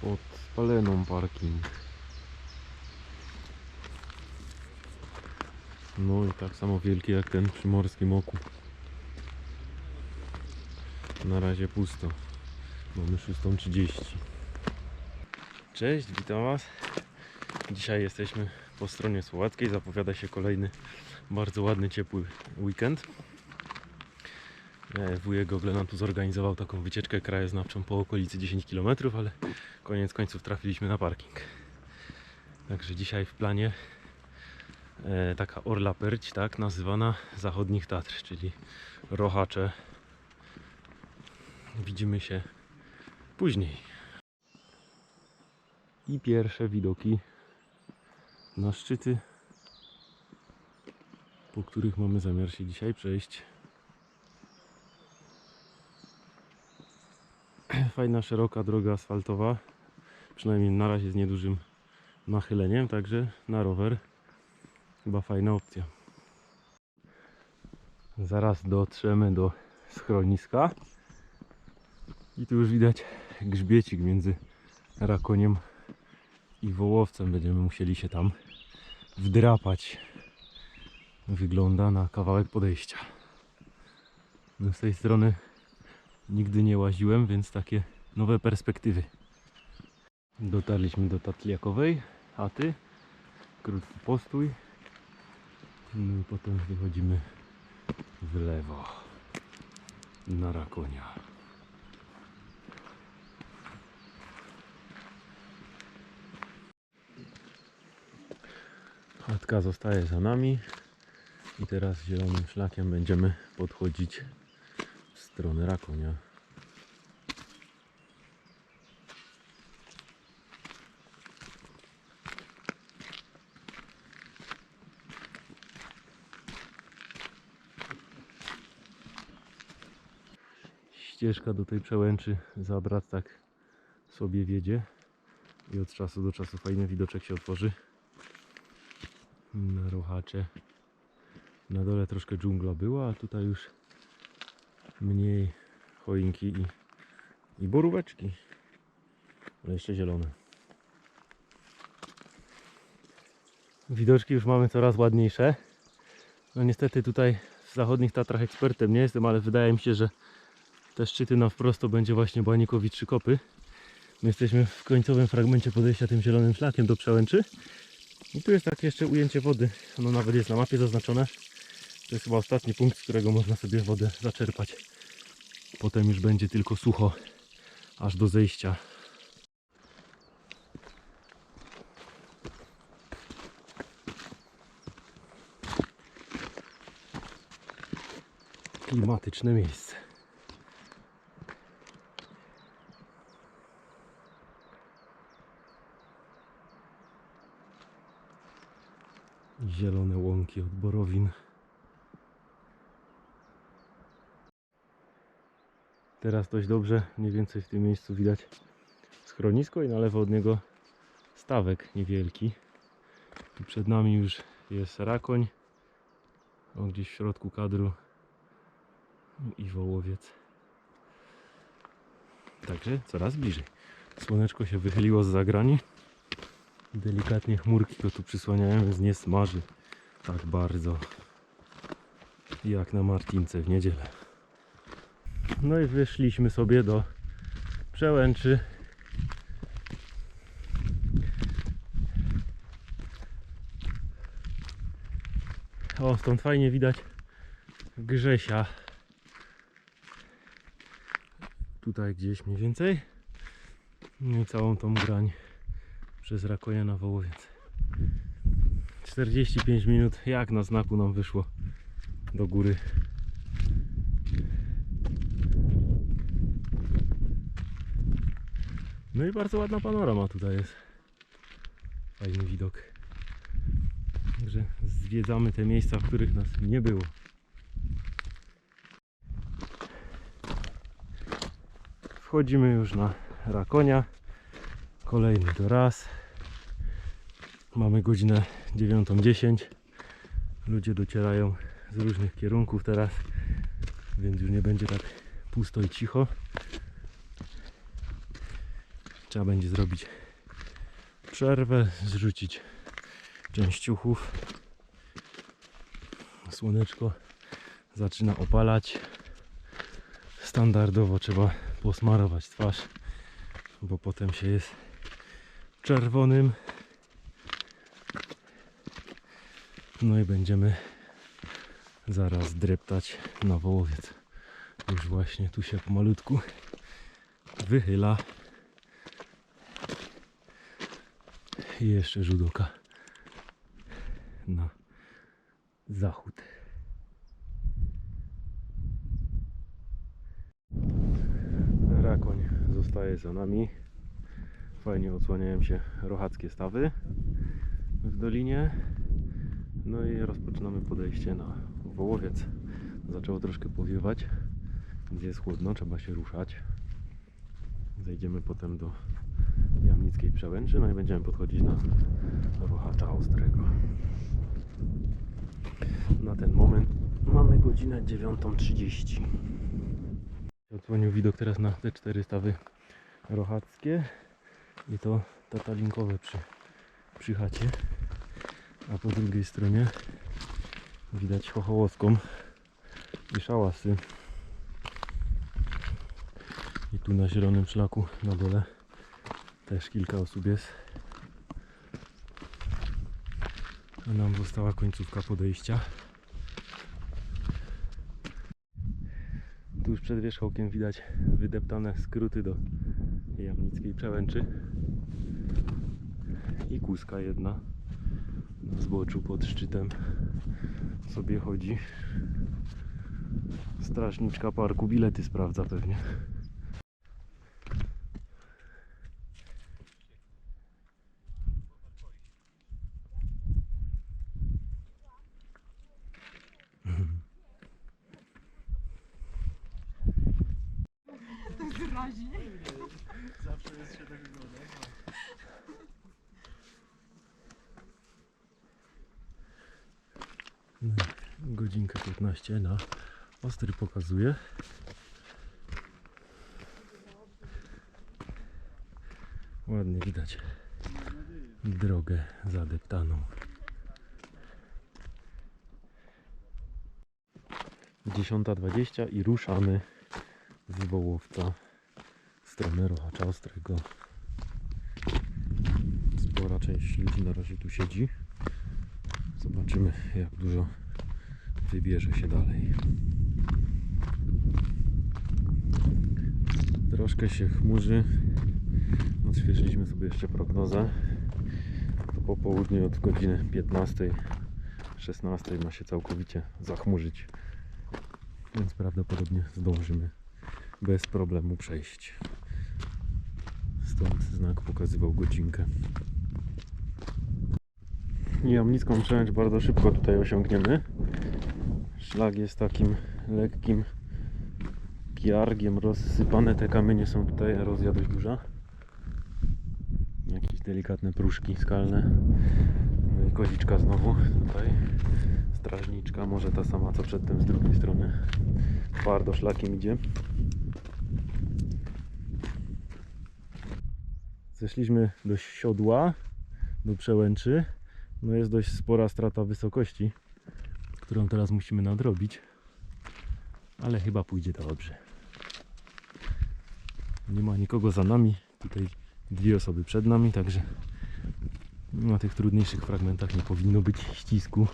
Pod Spaleną parking. No i tak samo wielki jak ten przy Morskim Oku. Na razie pusto. Mamy 6.30. Cześć, witam Was. Dzisiaj jesteśmy po stronie słowackiej. Zapowiada się kolejny bardzo ładny, ciepły weekend. E, Wujek Google nam tu zorganizował taką wycieczkę krajoznawczą po okolicy 10 km, ale koniec końców trafiliśmy na parking. Także dzisiaj w planie e, taka Orla Perć, tak, nazywana Zachodnich Tatr, czyli Rochacze. Widzimy się później. I pierwsze widoki na szczyty, po których mamy zamiar się dzisiaj przejść. Fajna, szeroka droga asfaltowa, przynajmniej na razie z niedużym nachyleniem, także na rower chyba fajna opcja. Zaraz dotrzemy do schroniska i tu już widać grzbiecik między Rakoniem i Wołowcem. Będziemy musieli się tam wdrapać. Wygląda na kawałek podejścia. No z tej strony nigdy nie łaziłem, więc takie nowe perspektywy. Dotarliśmy do Tatliakowej chaty. Krótki postój. No i potem wychodzimy w lewo na Rakonia. Chatka zostaje za nami i teraz zielonym szlakiem będziemy podchodzić w stronę Rakonia. Ścieżka do tej przełęczy za tak sobie wiedzie i od czasu do czasu fajny widoczek się otworzy na rochacze. Na dole troszkę dżungla była, a tutaj już mniej choinki i, i boróweczki. Ale jeszcze zielone. Widoczki już mamy coraz ładniejsze. No niestety tutaj w zachodnich Tatrach ekspertem nie jestem, ale wydaje mi się, że te szczyty na wprost to będzie właśnie Bańkowi Trzy Kopy. My jesteśmy w końcowym fragmencie podejścia tym zielonym szlakiem do przełęczy. I tu jest takie jeszcze ujęcie wody. Ono nawet jest na mapie zaznaczone. To jest chyba ostatni punkt, z którego można sobie wodę zaczerpać. Potem już będzie tylko sucho, aż do zejścia. Klimatyczne miejsce. Zielone łąki od borowin. Teraz dość dobrze, mniej więcej w tym miejscu widać schronisko i na lewo od niego stawek niewielki. Przed nami już jest rakoń. O, gdzieś w środku kadru i wołowiec. Także coraz bliżej. Słoneczko się wychyliło z zagrani. Delikatnie chmurki go tu przysłaniają, więc nie smaży tak bardzo jak na Martince w niedzielę. No i wyszliśmy sobie do przełęczy. O, stąd fajnie widać Grzesia. Tutaj gdzieś mniej więcej. No i całą tą grań przez Rakonia na Wołowiec. 45 minut, jak na znaku nam wyszło do góry. No i bardzo ładna panorama tutaj jest. Fajny widok. Także zwiedzamy te miejsca, w których nas nie było. Wchodzimy już na Rakonia. Kolejny to raz. Mamy godzinę 9.10. Ludzie docierają z różnych kierunków teraz, więc już nie będzie tak pusto i cicho. Trzeba będzie zrobić przerwę, zrzucić część ciuchów. Słoneczko zaczyna opalać. Standardowo trzeba posmarować twarz, bo potem się jest czerwonym. No i będziemy zaraz dreptać na wołowiec. Już właśnie tu się pomalutku wychyla. I jeszcze rzut oka na zachód. Rakoń zostaje za nami. Fajnie odsłaniają się rochackie stawy w dolinie. No i rozpoczynamy podejście na Wołowiec. Zaczęło troszkę powiewać, więc jest chłodno, trzeba się ruszać. Zejdziemy potem do Jamnickiej Przełęczy, no i będziemy podchodzić na Rochacza Ostrego. Na ten moment mamy godzinę 9.30. Odsłonił widok teraz na te cztery stawy rochackie i to tatalinkowe przy, przy chacie. A po drugiej stronie widać chochołowską i szałasy. I tu na zielonym szlaku na dole też kilka osób jest. A nam została końcówka podejścia. Tuż przed wierzchołkiem widać wydeptane skróty do Jamnickiej Przełęczy. I kózka jedna na zboczu pod szczytem sobie chodzi. Strażniczka parku bilety sprawdza pewnie. Godzinkę 15 na ostry pokazuje. Ładnie widać drogę zadeptaną. Dziesiąta dwadzieścia i ruszamy z Wołowca w stronę Rochacza Ostrego. Spora część ludzi na razie tu siedzi. Zobaczymy jak dużo wybierze się dalej. Troszkę się chmurzy. Odświeżyliśmy sobie jeszcze prognozę. To po południu od godziny 15 16 ma się całkowicie zachmurzyć. Więc prawdopodobnie zdążymy bez problemu przejść. Stąd znak pokazywał godzinkę. Jamnicką przełęcz bardzo szybko tutaj osiągniemy. Szlak jest takim lekkim kiargiem rozsypane. Te kamienie są tutaj, erozja dość duża. Jakieś delikatne pruszki skalne. No i koziczka znowu tutaj. Strażniczka, może ta sama co przedtem z drugiej strony. Twardo szlakiem idzie. Zeszliśmy do siodła, do przełęczy. No jest dość spora strata wysokości, którą teraz musimy nadrobić. Ale chyba pójdzie dobrze. Nie ma nikogo za nami. Tutaj dwie osoby przed nami, także na tych trudniejszych fragmentach nie powinno być ścisku.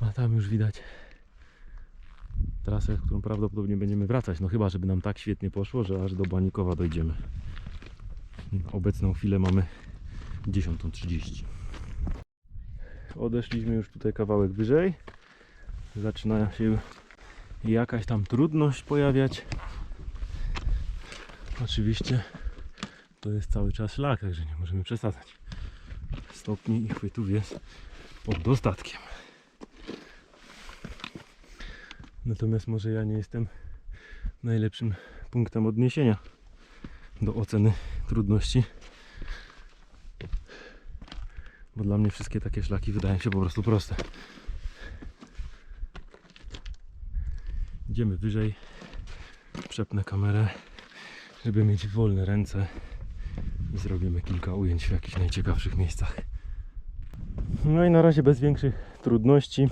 A tam już widać trasę, którą prawdopodobnie będziemy wracać. No chyba, żeby nam tak świetnie poszło, że aż do Banikowa dojdziemy. Obecną chwilę mamy 10.30 odeszliśmy już tutaj kawałek wyżej. Zaczyna się jakaś tam trudność pojawiać. Oczywiście to jest cały czas szlak, także nie możemy przesadzać. Stopni i chwytów jest pod dostatkiem. Natomiast może ja nie jestem najlepszym punktem odniesienia do oceny trudności bo dla mnie wszystkie takie szlaki wydają się po prostu proste. Idziemy wyżej, przepnę kamerę, żeby mieć wolne ręce i zrobimy kilka ujęć w jakichś najciekawszych miejscach. No i na razie bez większych trudności.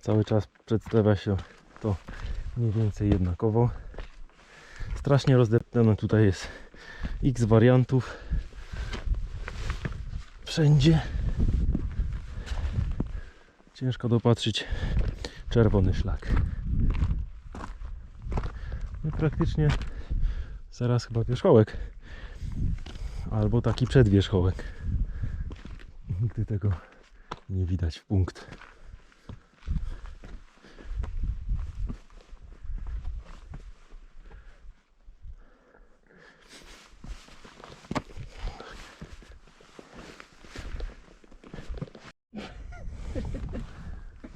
Cały czas przedstawia się to mniej więcej jednakowo. Strasznie rozdeptane tutaj jest x wariantów. Wszędzie. Ciężko dopatrzyć czerwony szlak. No praktycznie zaraz chyba wierzchołek. Albo taki przedwierzchołek. Nigdy tego nie widać w punkt.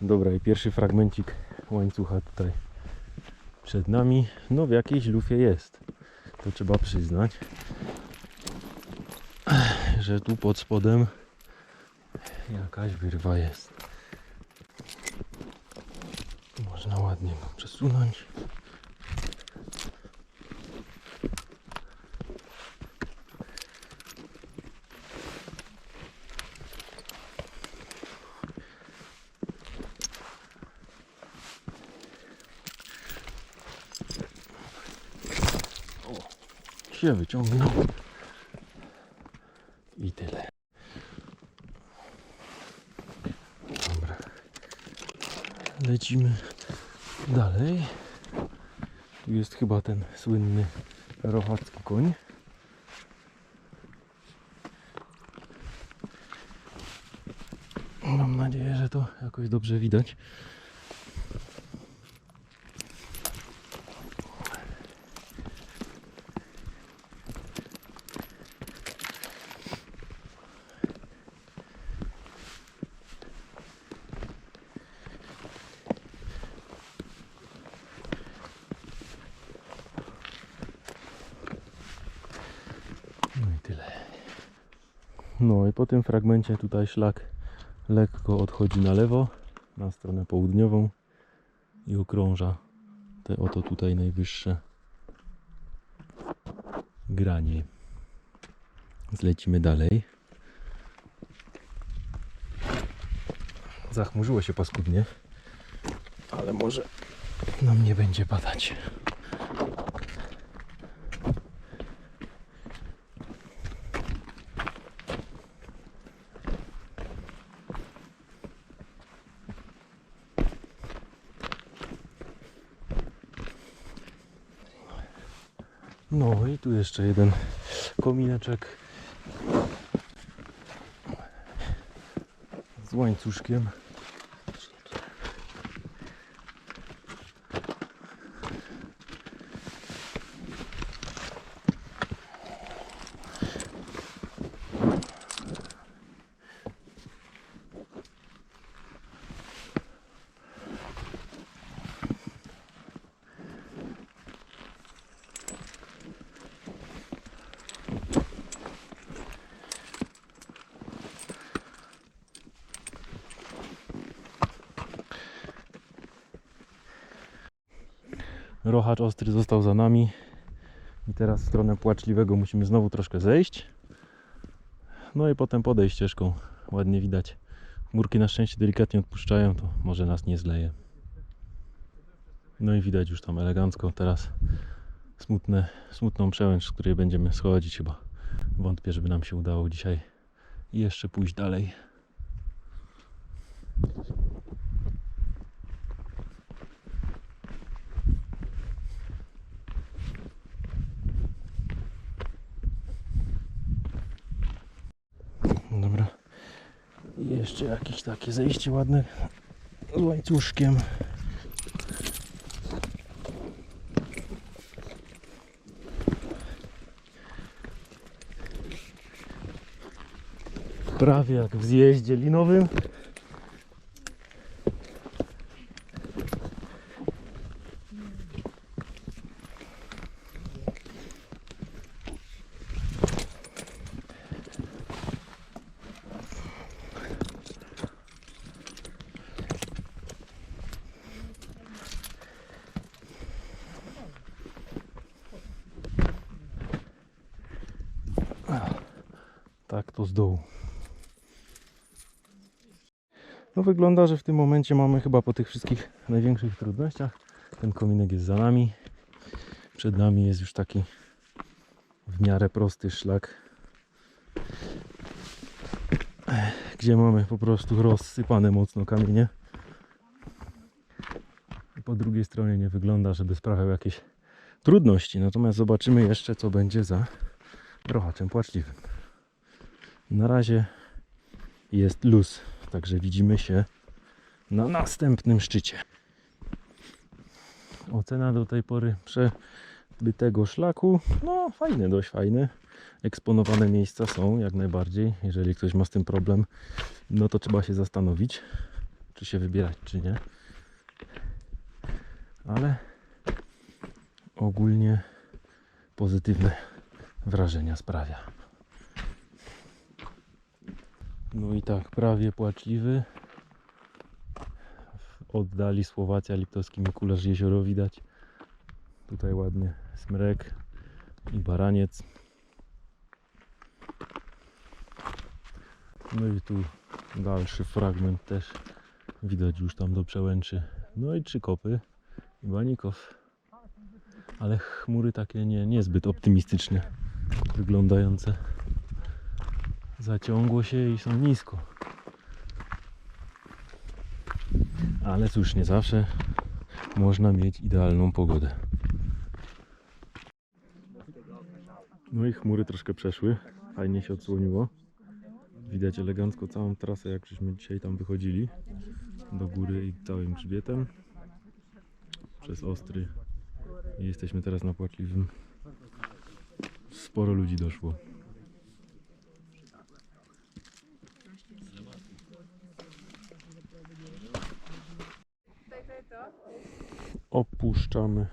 Dobra, i pierwszy fragmencik łańcucha tutaj przed nami. No w jakiejś lufie jest. To trzeba przyznać, że tu pod spodem jakaś wyrwa jest. Można ładnie go przesunąć. Się wyciągnął. I tyle. Dobra. Lecimy dalej. Tu jest chyba ten słynny rochacki koń. Mam nadzieję, że to jakoś dobrze widać. No i tyle. No i po tym fragmencie tutaj szlak lekko odchodzi na lewo, na stronę południową i okrąża te oto tutaj najwyższe granie. Zlecimy dalej. Zachmurzyło się paskudnie, ale może nam nie będzie padać. No i tu jeszcze jeden komineczek z łańcuszkiem. Rochacz ostry został za nami. I teraz w stronę płaczliwego musimy znowu troszkę zejść. No i potem podejść ścieżką. Ładnie widać. Chmurki na szczęście delikatnie odpuszczają, to może nas nie zleje. No i widać już tam elegancko teraz smutne, smutną przełęcz, z której będziemy schodzić chyba. Wątpię, żeby nam się udało dzisiaj jeszcze pójść dalej. Dobra. I jeszcze jakieś takie zejście ładne z łańcuszkiem. Prawie jak w zjeździe linowym. To z dołu. No wygląda, że w tym momencie mamy chyba po tych wszystkich największych trudnościach. Ten kominek jest za nami. Przed nami jest już taki w miarę prosty szlak. Gdzie mamy po prostu rozsypane mocno kamienie. Po drugiej stronie nie wygląda, żeby sprawiał jakieś trudności. Natomiast zobaczymy jeszcze, co będzie za rochaczem płaczliwym. Na razie jest luz, także widzimy się na następnym szczycie. Ocena do tej pory przebytego szlaku, no fajny, dość fajny. Eksponowane miejsca są jak najbardziej. Jeżeli ktoś ma z tym problem, no to trzeba się zastanowić, czy się wybierać, czy nie. Ale ogólnie pozytywne wrażenia sprawia. No i tak, prawie płaczliwy. W oddali Słowacja, Liptowski Mikularz, jezioro widać. Tutaj ładny smrek i baraniec. No i tu dalszy fragment też widać już tam do przełęczy. No i trzy kopy i Banikow. Ale chmury takie nie, niezbyt optymistycznie wyglądające. Zaciągło się i są nisko. Ale cóż, nie zawsze można mieć idealną pogodę. No i chmury troszkę przeszły. Fajnie się odsłoniło. Widać elegancko całą trasę, jak żeśmy dzisiaj tam wychodzili. Do góry i całym grzbietem. Przez ostry. I jesteśmy teraz na płaczliwym. Sporo ludzi doszło. Opuszczamy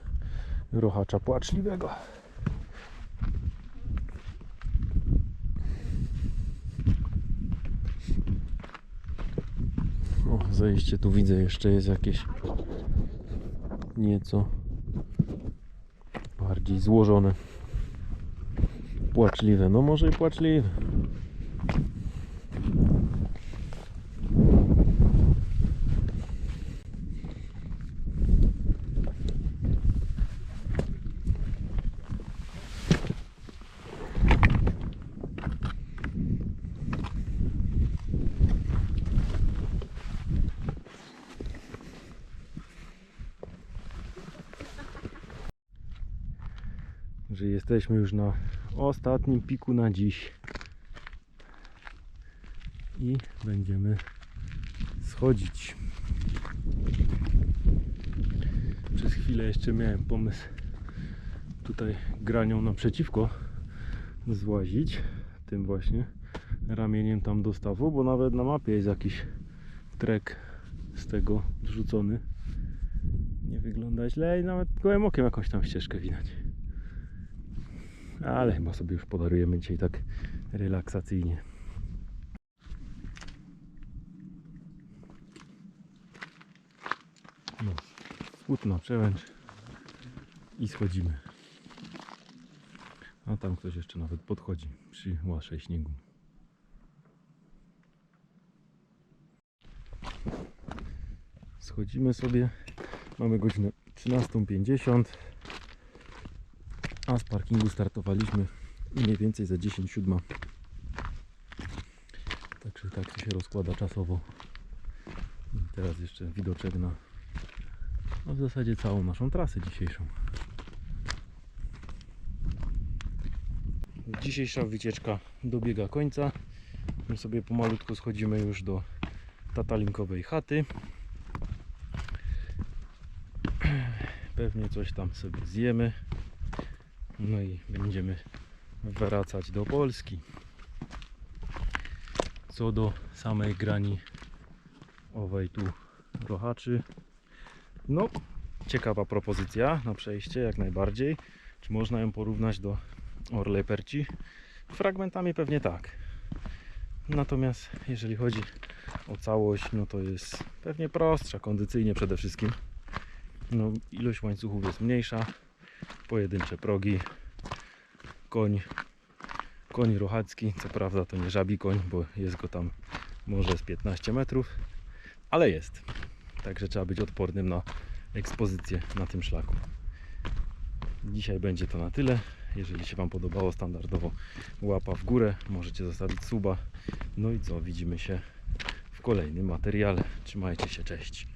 rochacza płaczliwego. O, zejście tu widzę jeszcze jest jakieś nieco bardziej złożone. Płaczliwe, no może i płaczliwe. Że jesteśmy już na ostatnim piku na dziś i będziemy schodzić. Przez chwilę jeszcze miałem pomysł tutaj granią naprzeciwko złazić tym właśnie ramieniem tam do stawu, bo nawet na mapie jest jakiś trek z tego wrzucony. Nie wygląda źle i nawet gołym okiem jakąś tam ścieżkę widać. Ale chyba sobie już podarujemy dzisiaj tak relaksacyjnie. No, smutna przełęcz i schodzimy. A tam ktoś jeszcze nawet podchodzi przy łaszej śniegu. Schodzimy sobie. Mamy godzinę 13.50 a z parkingu startowaliśmy mniej więcej za 10.07 także tak się rozkłada czasowo. I teraz jeszcze widoczek na no w zasadzie całą naszą trasę dzisiejszą. Dzisiejsza wycieczka dobiega końca. My sobie pomalutku schodzimy już do tatalinkowej chaty. Pewnie coś tam sobie zjemy no i będziemy wracać do Polski. Co do samej grani owej tu rochaczy. No, ciekawa propozycja na przejście, jak najbardziej. Czy można ją porównać do Orlej Perci? Fragmentami pewnie tak. Natomiast jeżeli chodzi o całość, no to jest pewnie prostsza, kondycyjnie przede wszystkim. No, ilość łańcuchów jest mniejsza, pojedyncze progi. Koń Koń rochacki, co prawda to nie żabi koń, bo jest go tam może z 15 metrów, ale jest. Także trzeba być odpornym na ekspozycję na tym szlaku. Dzisiaj będzie to na tyle. Jeżeli się Wam podobało, standardowo łapa w górę, możecie zostawić suba. No i co, widzimy się w kolejnym materiale. Trzymajcie się, cześć.